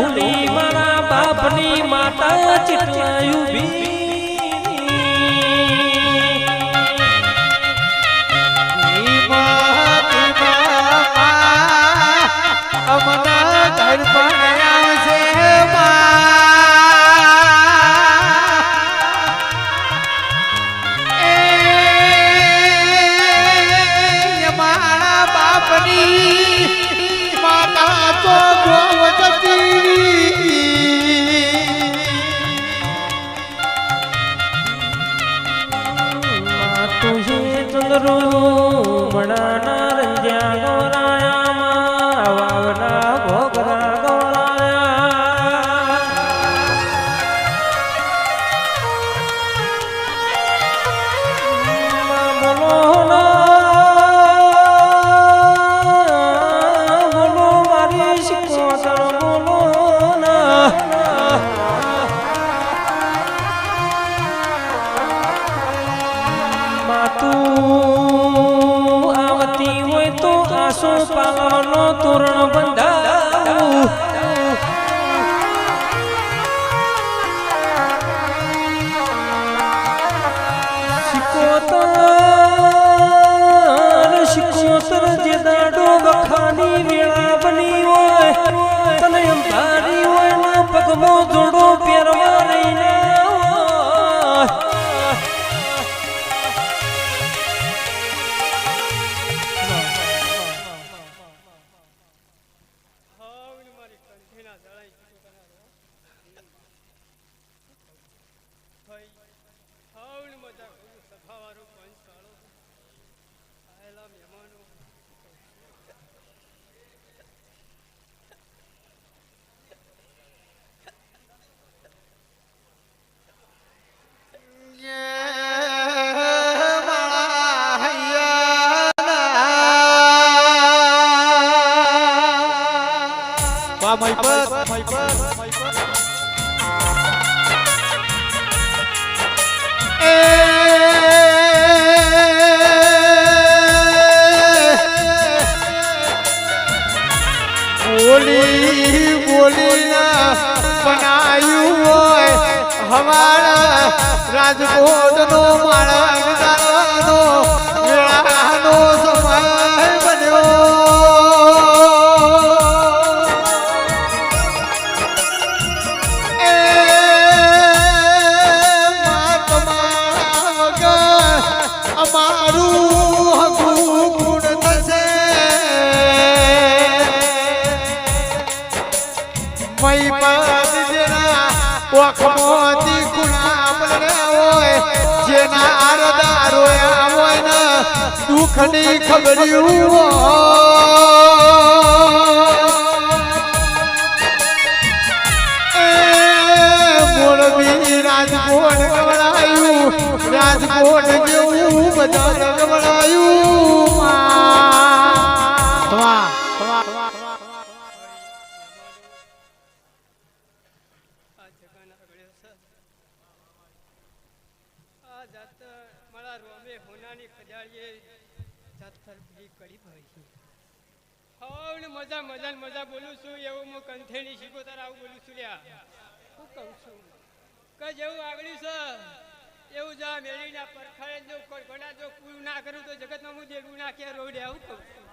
ધૂળી મારા બાપની માતા ચિટલાયું ભી. ચંદ્રો મણાના રંજ્યા ગોરાયામાં વાવના ભોગરા ગોરાયા બોલો ના. તો પાવાનો તોરણ બંધાવું. શિકોતર શિકોતર જે દાડો વખાની વેળા બની હોય, તને અંધારી હોય ના પગમો જોડો હાવને મજા કરું સભાવાળો પંચ કાળો. આયેલા મહેમાનો. વાહ મહિપત બોલી, બોલીના બનાયું હોય હમારા રાજકોટ નો માળા નો મેળાનો સમય બન્યો. એ માં વગર અમારું ઓખમોથી બન્યા હોય, જેના આરદા રોયા હોય ને દુઃખની ખબર્યું હોય. રાજકોટ ગવડાયું, રાજકોટ જેવું બધા ગવડાયું. આ જગાના ગળ્યો આ જાત મારા રોમે હોનાની ખજાડીએ જાતર પેલી કડી ભાઈ હાવને મજા મજા મજા બોલું છું એવું હું તાર આવું બોલું છું લ્યા હું કહું છું કે જેવું આગળ્યું છે, એવું જા મેળીના પરખાડે જો ઘણા જો પૂરું ના કરું તો જગતમાં હું દેવું ના કે રોડે આવું કહું છું.